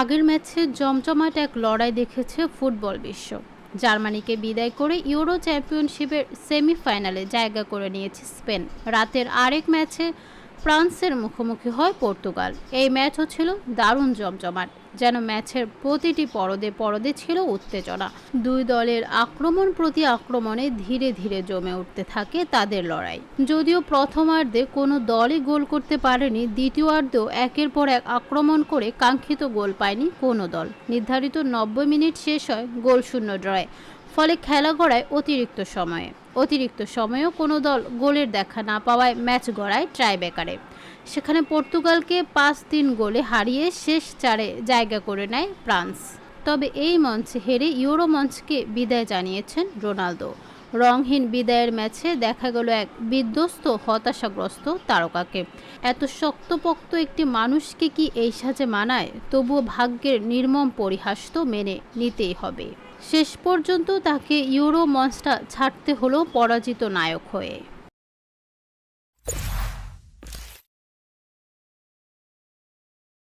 আগের ম্যাচে জমজমাট এক লড়াই দেখেছে ফুটবল বিশ্ব। জার্মানিকে বিদায় করে ইউরো চ্যাম্পিয়নশিপের সেমিফাইনালে জায়গা করে নিয়েছে স্পেন। রাতের আরেক ম্যাচে ফ্রান্সের মুখোমুখি হয় পর্তুগাল। এই ম্যাচও ছিল দারুণ জমজমাট। যেন ম্যাচের প্রতিটি পরদে পরদে ছিল উত্তেজনা। দুই দলের আক্রমণ প্রতি আক্রমণে ধীরে ধীরে জমে উঠতে থাকে তাদের লড়াই। যদিও প্রথমার্ধে কোনো দলই গোল করতে পারেনি, দ্বিতীয়ার্ধেও একের পর এক আক্রমণ করে কাঙ্ক্ষিত গোল পায়নি কোনো দল। নির্ধারিত নব্বই মিনিট শেষ হয় গোল শূন্য ড্রয়ে, ফলে খেলা গড়ায় অতিরিক্ত সময়ে। অতিরিক্ত সময়েও কোনো দল গোলের দেখা না পাওয়ায় ম্যাচ গড়ায় ট্রাইব্রেকারে। সেখানে পর্তুগালকে পাঁচ তিন গোলে হারিয়ে শেষ চারে জায়গা করে নেয় ফ্রান্স। তবে এই মঞ্চে হেরে ইউরো মঞ্চকে বিদায় জানিয়েছেন রোনালদো। রংহীন বিদায়ের ম্যাচে দেখা গেল এক বিধ্বস্ত, হতাশাগ্রস্ত তারকাকে। এত শক্তপোক্ত একটি মানুষকে কি এই সাজে মানায়? তবুও ভাগ্যের নির্মম পরিহাস তো মেনে নিতেই হবে। শেষ পর্যন্ত তাকে ইউরো মঞ্চটা ছাড়তে হলো পরাজিত নায়ক হয়ে।